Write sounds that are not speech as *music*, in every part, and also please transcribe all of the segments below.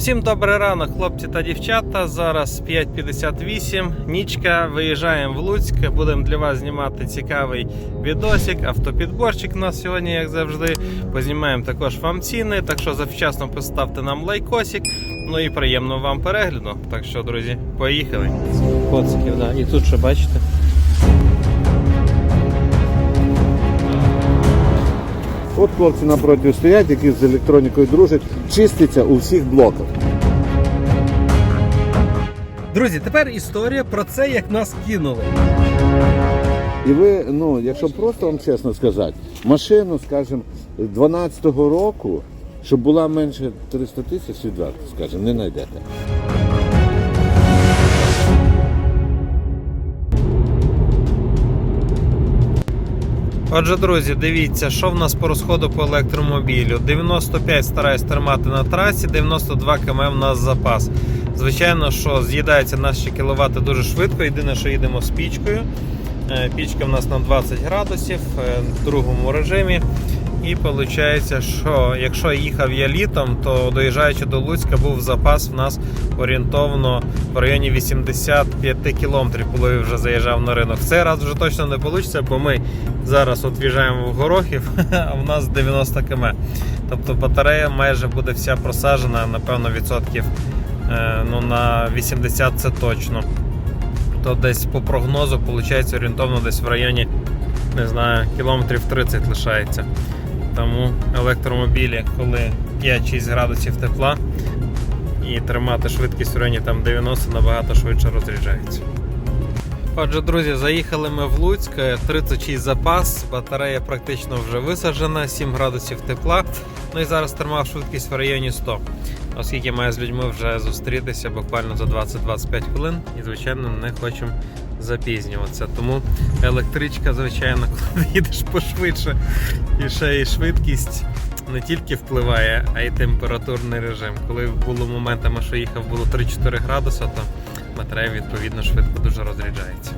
Всім добрий ранок, хлопці та дівчата. Зараз 5.58. Нічка. Виїжджаємо в Луцьк. Будемо для вас знімати цікавий відосик. Автопідборчик у нас сьогодні, як завжди. Познімаємо також вам ціни. Так що завчасно поставте нам лайкосик. Ну і приємного вам перегляду. Так що, друзі, поїхали. Коциків, да. І тут ще бачите. От хлопці напроти стоять, які з електронікою дружать, чиститься у всіх блоках. Друзі, тепер історія про це, як нас кинули. І ви, ну, якщо просто вам чесно сказати, машину, скажімо, 12-го року, щоб була менше 300 тисяч, відверто, скажімо, не знайдете. Отже, друзі, дивіться, що в нас по розходу по електромобілю. 95 стараюсь тримати на трасі, 92 км в нас запас. Звичайно, що з'їдаються наші кіловати дуже швидко. Єдине, що їдемо з пічкою. Е, Пічка в нас на 20 градусів е, в другому режимі. І виходить, що якщо їхав я літом, то доїжджаючи до Луцька, був запас в нас орієнтовно в районі 85 кілометрів, коли вже заїжджав на ринок. В цей раз вже точно не вийде, бо ми зараз от в'їжджаємо в Горохів, *laughs* а в нас 90 км. Тобто батарея майже буде вся просаджена, напевно, відсотків е, ну, на 80 це точно. То десь по прогнозу виходить орієнтовно десь в районі не знаю, кілометрів 30 лишається. Тому електромобілі, коли 5-6 градусів тепла і тримати швидкість в районі там 90 набагато швидше розряджається. Отже, друзі, заїхали ми в Луцьк, 36 запас, батарея практично вже висаджена, 7 градусів тепла. Ну і зараз тримав швидкість в районі 100. Оскільки маю з людьми вже зустрітися буквально за 20-25 хвилин і, звичайно, не хочемо запізнюватися. Тому електричка, звичайно, *laughs* коли їдеш пошвидше, і ще і швидкість не тільки впливає, а й температурний режим. Коли було моментами, що їхав було 3-4 градуси, то батарея відповідно швидко дуже розряджається.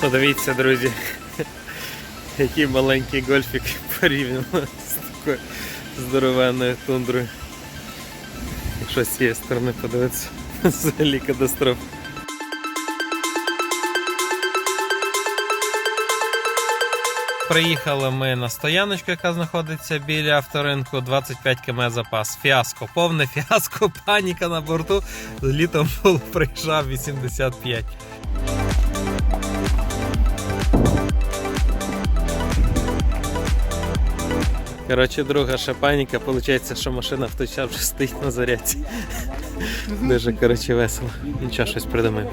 Подивіться, друзі, *laughs* який маленький гольфік порівняно з такою здоровенною тундрою. Якщо з цієї сторони подивитися, *laughs* взагалі катастрофа. Приїхали ми на стояночку, яка знаходиться біля авторинку. 25 км запас. Фіаско, повне фіаско, паніка на борту. Літом було приїжджав 85. Коротше, друга ще паніка. Виходить, що машина в той час вже стоїть на зарядці. Дуже коротше весело. Нічого щось придумаємо.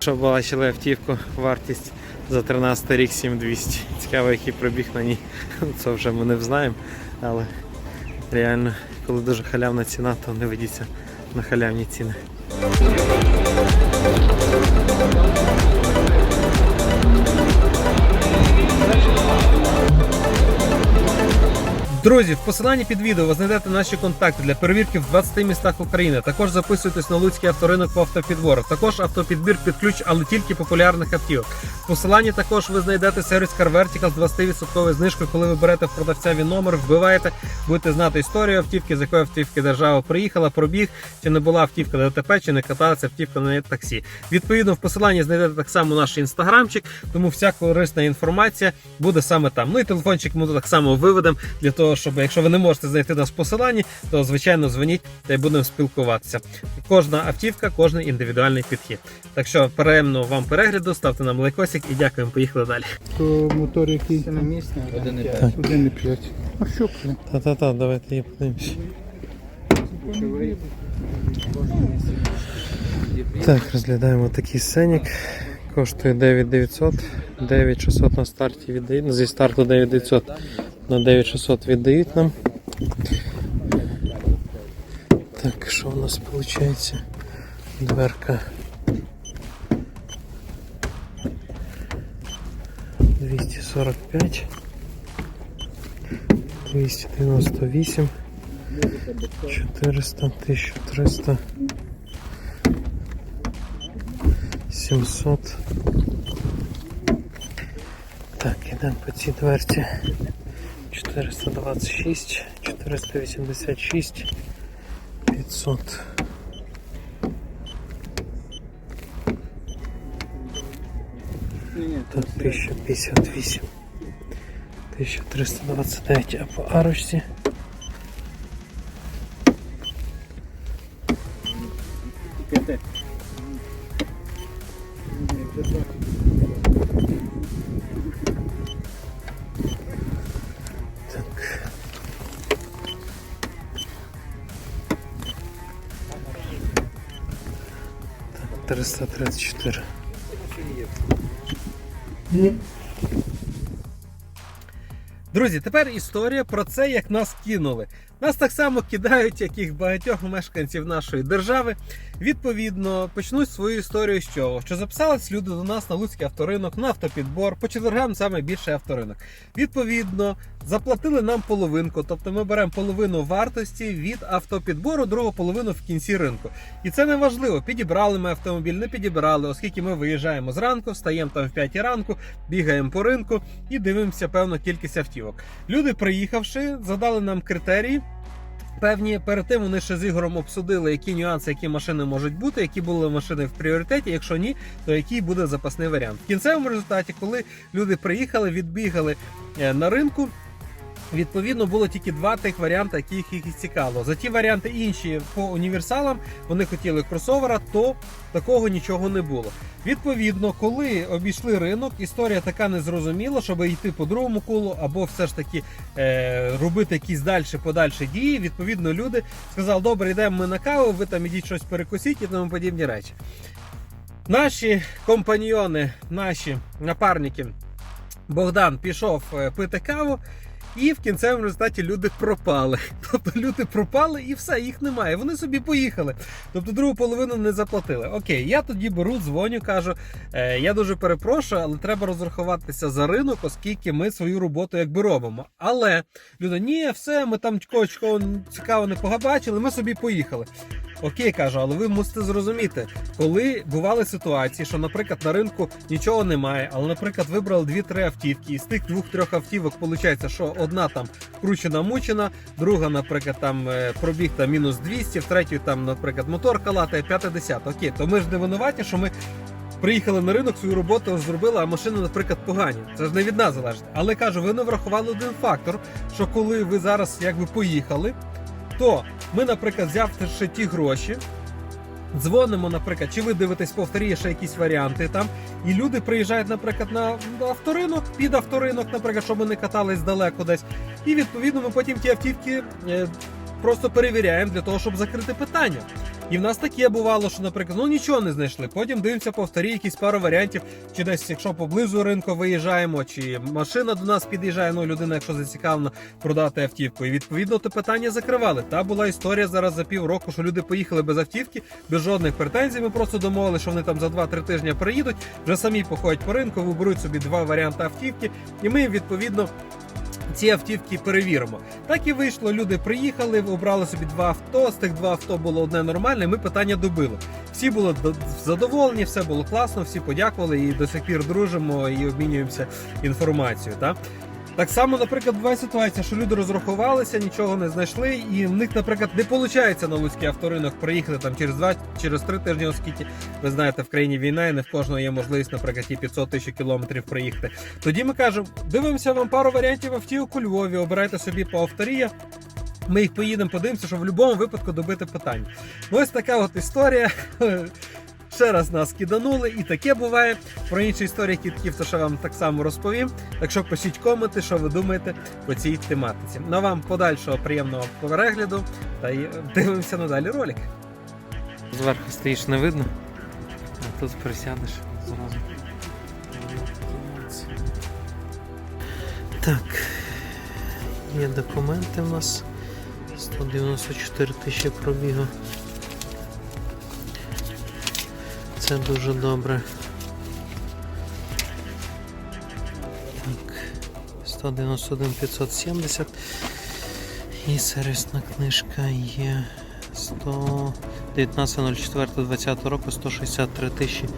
Щоб бачили автівку, вартість за 13 рік 7200. Цікаво, який пробіг на ній. *laughs* Це вже ми не знаємо. Але реально, коли дуже халявна ціна, то не ведіться на халявні ціни. Друзі, в посиланні під відео ви знайдете наші контакти для перевірки в 20 містах України. Також записуйтесь на Луцький авторинок по автопідбору. Також автопідбір під ключ, але тільки популярних автівок. В посиланні також ви знайдете сервіс Car Vertical з 20% знижкою, коли ви берете в продавця він номер, вбиваєте, будете знати історію автівки, з якої автівки держава приїхала, пробіг, чи не була автівка ДТП, чи не каталася автівка на таксі. Відповідно, в посиланні знайдете так само наш інстаграмчик, тому вся корисна інформація буде саме там. Ну і телефончик ми так само виведемо для того, щоб якщо ви не можете знайти нас в посиланні, то звичайно дзвоніть та й будемо спілкуватися. Кожна автівка, кожен індивідуальний підхід. Так що приємного вам перегляду, ставте нам лайкосик і дякуємо. Поїхали далі. То мотор який? Семимісний. 1,5. А що? Та-та-та, давайте її подивимося. Так, розглядаємо такий сценік. Коштує 9900, 9600 на старті віддають. Зі старту 9900 на 9600 віддають нам. Так, що у нас виходить? Дверка. 245. 298. 400, 1300. 800. Так, ідемо по цій дверці. 426, 486, 500. Так, 1058. 1329, а по арочці. 334. Друзі, тепер історія про це, як нас кинули. Нас так само кидають, як і багатьох мешканців нашої держави. Відповідно, почнуть свою історію з чого? Що записались люди до нас на Луцький авторинок, на автопідбор, по четвергам саме більше авторинок. Відповідно, заплатили нам половинку, тобто ми беремо половину вартості від автопідбору, другу половину в кінці ринку. І це не важливо, підібрали ми автомобіль, не підібрали, оскільки ми виїжджаємо зранку, встаємо там в 5 ранку, бігаємо по ринку і дивимося певну кількість автівок. Люди, приїхавши, задали нам критерії. Певні перед тим вони ще з Ігорем обсудили, які нюанси, які машини можуть бути, які були машини в пріоритеті. Якщо ні, то який буде запасний варіант. В кінцевому результаті, коли люди приїхали, відбігали е, на ринку. Відповідно, було тільки два тих варіанти, які їх їх цікавило. За ті варіанти інші по універсалам вони хотіли кросовера, то такого нічого не було. Відповідно, коли обійшли ринок, історія така незрозуміла, щоб йти по другому колу, або все ж таки е, робити якісь далі подальші дії. Відповідно, люди сказали, добре, йдемо ми на каву, ви там ідіть щось перекусіть і тому подібні речі. Наші компаньйони, наші напарники, Богдан пішов е, пити каву. І в кінцевому результаті люди пропали. *laughs* Тобто люди пропали і все, їх немає. Вони собі поїхали. Тобто другу половину не заплатили. Окей, я тоді беру, дзвоню, кажу: е, я дуже перепрошую, але треба розрахуватися за ринок, оскільки ми свою роботу якби робимо. Але люди, ні, все, ми там чого цікаво не побачили, ми собі поїхали. Окей, кажу, але ви мусите зрозуміти, коли бували ситуації, що, наприклад, на ринку нічого немає, але, наприклад, вибрали дві-три автівки, і з тих двох-трьох автівок виходить, що одна там кручена мучена, друга, наприклад, там е, пробіг там мінус 200, в третій там, наприклад, мотор калатає 50. Окей, то ми ж не винуваті, що ми. Приїхали на ринок, свою роботу зробили, а машини, наприклад, погані. Це ж не від нас залежить. Але кажу, ви не врахували один фактор, що коли ви зараз якби поїхали, то ми, наприклад, взявши ті гроші, дзвонимо, наприклад, чи ви дивитесь повторі ще якісь варіанти там, і люди приїжджають, наприклад, на авторинок, під авторинок, наприклад, щоб вони катались далеко десь. І відповідно ми потім ті автівки е, просто перевіряємо для того, щоб закрити питання. І в нас таке бувало, що, наприклад, ну нічого не знайшли. Потім дивимося повторі якісь пару варіантів, чи десь, якщо поблизу ринку виїжджаємо, чи машина до нас під'їжджає, ну людина, якщо зацікавлена продати автівку. І відповідно те питання закривали. Та була історія зараз за півроку, що люди поїхали без автівки, без жодних претензій. Ми просто домовили, що вони там за 2-3 тижні приїдуть, вже самі походять по ринку, виберуть собі два варіанти автівки, і ми відповідно. Ці автівки перевіримо. Так і вийшло. Люди приїхали, обрали собі два авто. З тих два авто було одне нормальне. Ми питання добили. Всі були задоволені, все було класно, всі подякували і до сих пір дружимо і обмінюємося інформацією. Так? Так само, наприклад, буває ситуація, що люди розрахувалися, нічого не знайшли, і в них, наприклад, не виходить на Луцький авторинок приїхати там через два, через три тижні, оскільки ви знаєте, в країні війна, і не в кожного є можливість, наприклад, і 500 тисяч кілометрів приїхати. Тоді ми кажемо, дивимося вам пару варіантів автівок у Львові, обирайте собі по авторія. Ми їх поїдемо, подивимося, щоб в будь-якому випадку добити питання. Ну, ось така от історія. *laughs* Ще раз нас киданули, і таке буває. Про інші історії кітків, то ще вам так само розповім. Так що пишіть коменти, що ви думаєте по цій тематиці. На вам подальшого приємного перегляду та й дивимося надалі ролик. Зверху стоїш не видно, а тут присядеш зразу. Так, є документи в нас. 194 тисячі пробігу. Це дуже добре. Так, 191 570. І сервісна книжка є 119.04.20 року 163 тисячі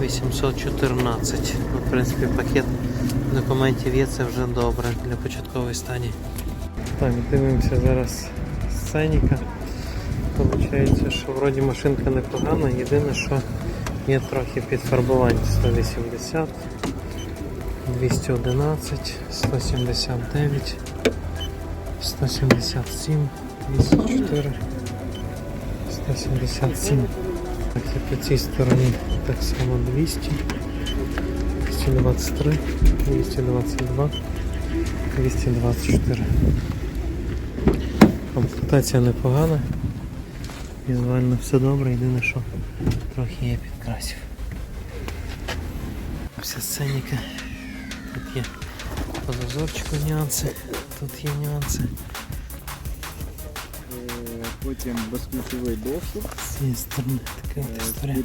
814. Ну, в принципі, пакет документів є, це вже добре для початкової стадії. Так, дивимося зараз сценіка. Получається, що вроді машинка непогана, єдине, що є трохи підфарбувань 180, 211, 179, 177, 204, 177. Так, і по цій стороні так само 200, 223, 222, 224. Комплектація непогана. Візуально все добре, єдине, що трохи є підкрасів. Вся сценіка. Тут є по зазорчику нюанси, тут є нюанси. Е, Потім безключовий доступ, З цієї сторони така історія.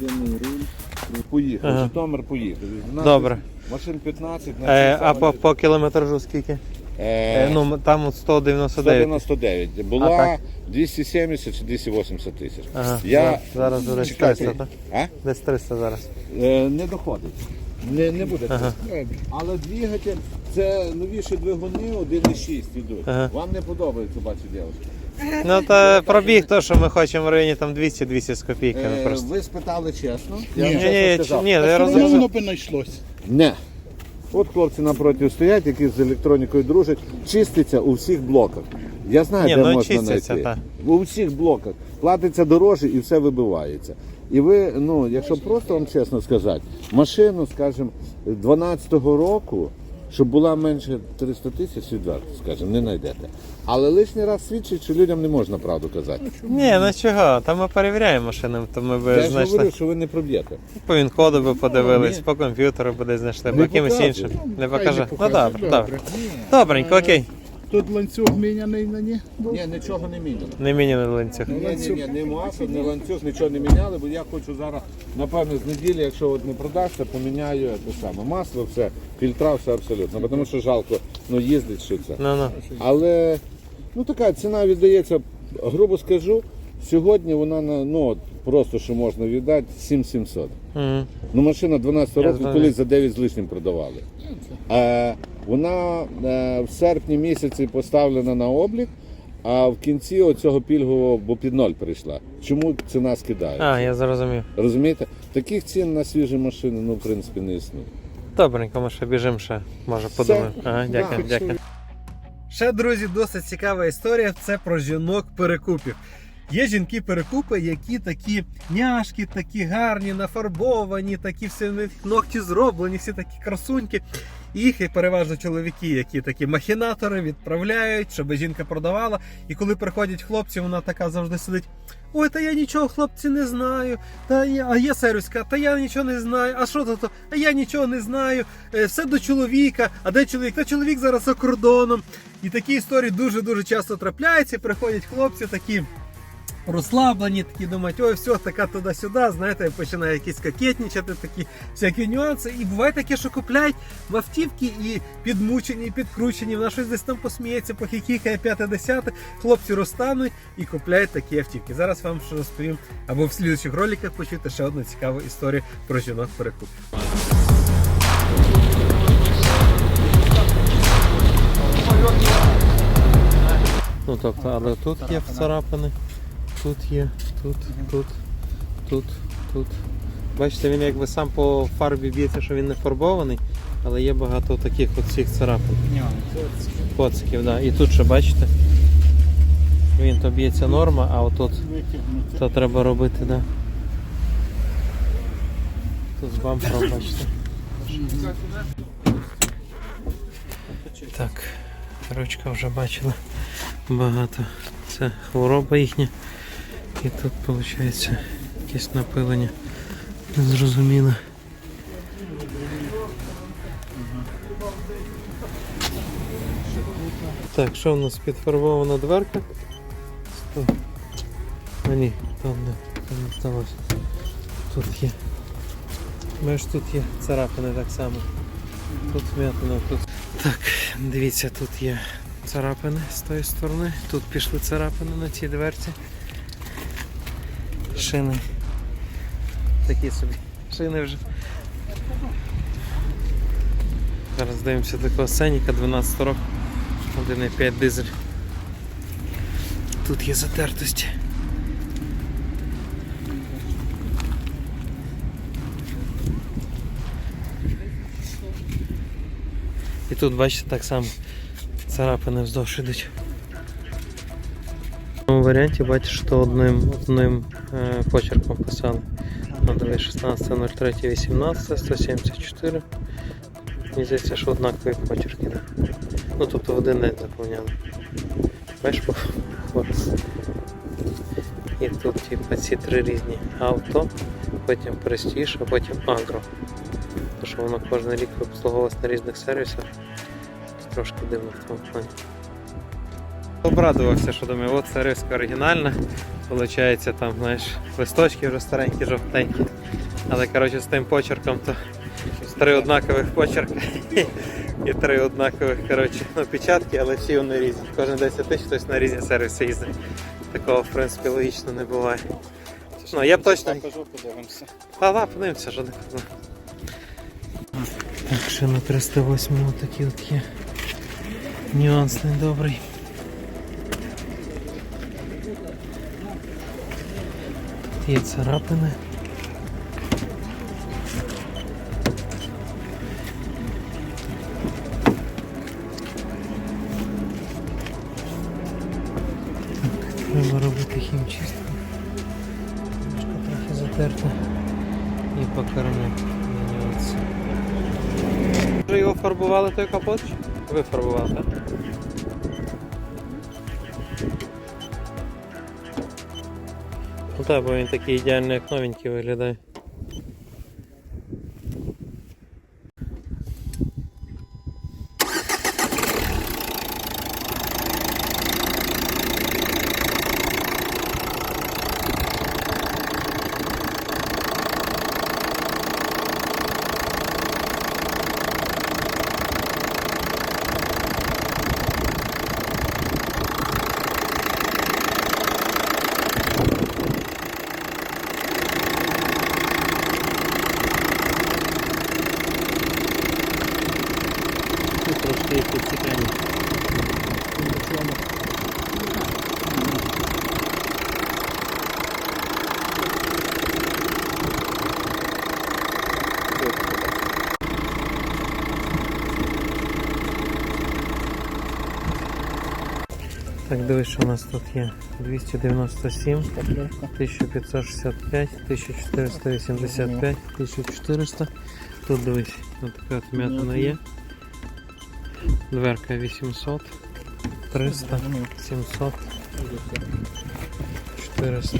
руль. Поїхав, Житомир поїхав. Добре. Машин 15. на Е, а по, по кілометражу скільки? Е, Е, ну, там от 199. 199. Була А так? 270 чи 280 тисяч. Ага, Я... зараз вже десь Чекайте. 300, так? А? Десь 300 зараз. Е, не доходить. Не, не буде. Ага. Але двигатель, це новіші двигуни 1,6 йдуть. Ага. Вам не подобається, бачу, дівчатка. Ну та пробіг то, що ми хочемо в районі там 200-200 з копійками Е, просто. ви спитали чесно? Ні. вам Ні, чесно ні, сказав. ні, я Все розумію. одно воно би знайшлось. Не. От хлопці напроти стоять, які з електронікою дружать, чиститься у всіх блоках. Я знаю, Ні, де ну, можна чиститься, знайти. У всіх блоках. Платиться дорожче і все вибивається. І ви, ну, якщо просто вам чесно сказати, машину, скажімо, 12-го року, щоб була менше 300 тисяч, відверто, скажімо, не знайдете. Але лишній раз свідчить, що людям не можна правду казати. Ні, ну чого, там ми перевіряємо машини, то ми Я би ж знайшли. говорю, що ви не проб'єте. По він-коду би подивились, Ні. по комп'ютеру би десь знайшли, Не по якимось показує. іншим. Не покаже. не Ну добре, добре. добре. Добренько, окей. Тут ланцюг міняний на ні. Ні, нічого не міняно. Не на ланцюг. Ні, ні, ні, не масло, не ланцюг, нічого не міняли, бо я хочу зараз, напевно, з неділі, якщо от не продасться, поміняю те саме. Масло, все, фільтра, все абсолютно. Бо Тому що жалко ну, їздить, що це. Ну ну. Але ну така ціна віддається, грубо скажу, сьогодні вона на ну от, просто що можна віддати 7700. Угу. Ну машина 12 років знаю. колись за 9 з лишнім продавали. Е, вона е, в серпні місяці поставлена на облік, а в кінці оцього пільгового, бо під ноль прийшла. Чому ціна скидає? А, я зрозумів. Розумієте? Таких цін на свіжі машини, ну, в принципі, не існує. Добренько, ми ще біжимо ще. Може подумаємо. Ага, дякую, Да, дякую. Ще, друзі, досить цікава історія. Це про жінок перекупів. Є жінки-перекупи, які такі няшки, такі гарні, нафарбовані, такі всі ногті зроблені, всі такі красуньки. Їх і переважно чоловіки, які такі махінатори, відправляють, щоб жінка продавала. І коли приходять хлопці, вона така завжди сидить. Ой, та я нічого, хлопці, не знаю. Та я, а є сервіска, та я нічого не знаю. А що то? А я нічого не знаю. Е, Все до чоловіка. А де чоловік? Та чоловік зараз за кордоном. І такі історії дуже дуже часто трапляються. Приходять хлопці такі. Розслаблені, такі думають, ой, все, така туди-сюди, знаєте, починає якісь кокетнічати, такі всякі нюанси. І буває таке, що купляють в автівки і підмучені, і підкручені, вона щось десь там посміється, похихікає, п'яте десяте. Хлопці розтануть і купляють такі автівки. Зараз вам ще розповім, або в слідуючих роликах почуєте ще одну цікаву історію про жінок перекуп. Ну тобто, але тут є царапини, тут є, тут, тут, тут, тут. Бачите, він якби сам по фарбі б'ється, що він не фарбований, але є багато таких от цих царапин. Коциків, да. І тут ще бачите. Він то б'ється норма, а отут то треба робити, да. Тут з бампером, бачите. Так, ручка вже бачила багато. Це хвороба їхня. І тут виходить якесь напилення. Незрозуміле. Так, що в нас підфарбована дверка? А ні, там не, там не сталося. Тут є. Бачиш, тут є царапини так само. Тут вмятина, тут. Так, дивіться, тут є царапини з тої сторони. Тут пішли царапини на цій дверці. Шини. Такі собі шини вже. Зараз дивимося такого Сеніка 12 років, 1,5 дизель. Тут є затертості. І тут бачите так само царапини вздовж ідуть. Варіанті бачиш, що одним, одним е, почерком писали. Надали 16.03.18, 174. Мені здається, що однакові почерки. Да? Ну тобто в один день заповняли. Бачиш формі. І тут типу, ці три різні авто, потім престіж, а потім агро. Тому що воно кожен рік обслуговувалось на різних сервісах. Трошки дивно в тому плані. Обрадувався, що думаю, от сервіска оригінальна. Получається там, знаєш, листочки вже старенькі, жовтенькі. Але коротше з тим почерком то три однакових почерка і три однакових коротше, ну, печатки, але всі вони різні. Кожен 10 тисяч хтось на різні сервіси їздить. Такого в принципі логічно не буває. Ну, я б точно. Подивимося. Та да, подивимося, що не. Так, ще на 308 такий от є. Нюанс недобрий. Є царапини. Треба робити хімчистку. Немножко трохи затерто. І по керму. Вже його фарбували той капот? Ви фарбували, так? Так, бо він такий ідеально як новенький виглядає. Тут трошки є підсікання. Так, дивись, що у нас тут є 297, 1565, 1485, 1400. Тут дивись, така от є. Дверка 800, 300, 700, 400,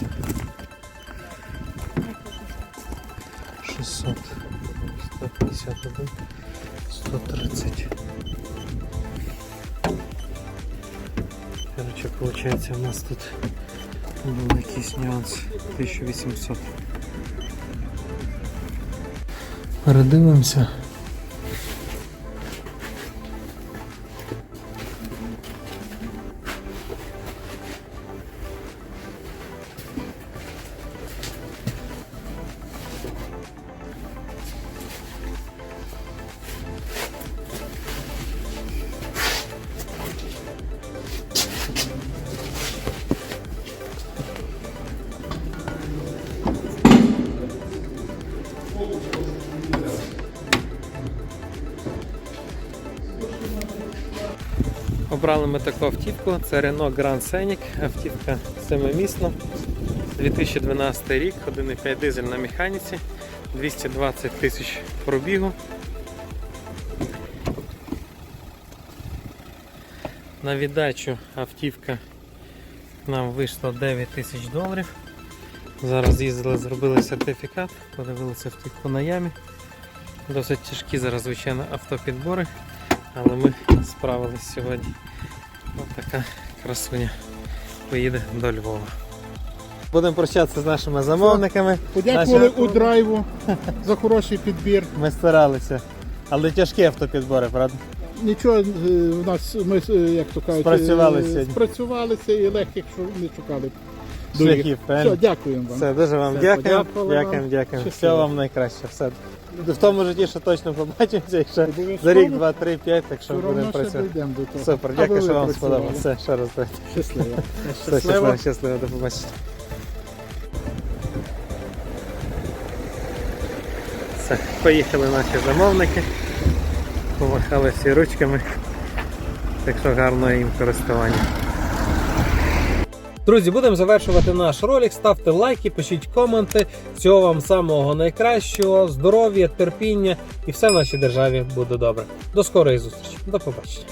600, 151, 130. Короче, получается у нас тут был якийсь нюанс 1800. Передивимося. Обрали ми таку автівку, це Renault Grand Scenic, автівка семимісна, 2012 рік, 1,5 дизель на механіці, 220 тисяч пробігу. На віддачу автівка нам вийшла 9 тисяч доларів. Зараз їздили, зробили сертифікат, подивилися автівку на ямі. Досить тяжкі зараз, звичайно, автопідбори, але ми справились сьогодні. Ось така красуня поїде до Львова. Будемо прощатися з нашими замовниками. Подякували Наші- у драйву *laughs* за хороший підбір. Ми старалися. Але тяжкі автопідбори, правда? Нічого е, в нас ми е, як то кажуть, Спрацювалися е, спрацювалися і легких що не шукали. Шляхів, Все, дякуємо вам. Все, дуже вам Все. Дякуємо, дякуємо. Щасливо. Всього вам найкраще. Все. В тому житті ще точно побачимося, ще за рік, два, три, п'ять, так що Все будемо працювати. Супер, дякую, що вам сподобалося. Все, ще раз. Щасливо. Все, щасливо, щасливо, до побачення. Все, поїхали наші замовники. Помахали всі ручками. Так що гарного їм користування. Друзі, будемо завершувати наш ролик. Ставте лайки, пишіть коменти. Всього вам самого найкращого, здоров'я, терпіння і все в нашій державі буде добре. До скорої зустрічі. До побачення.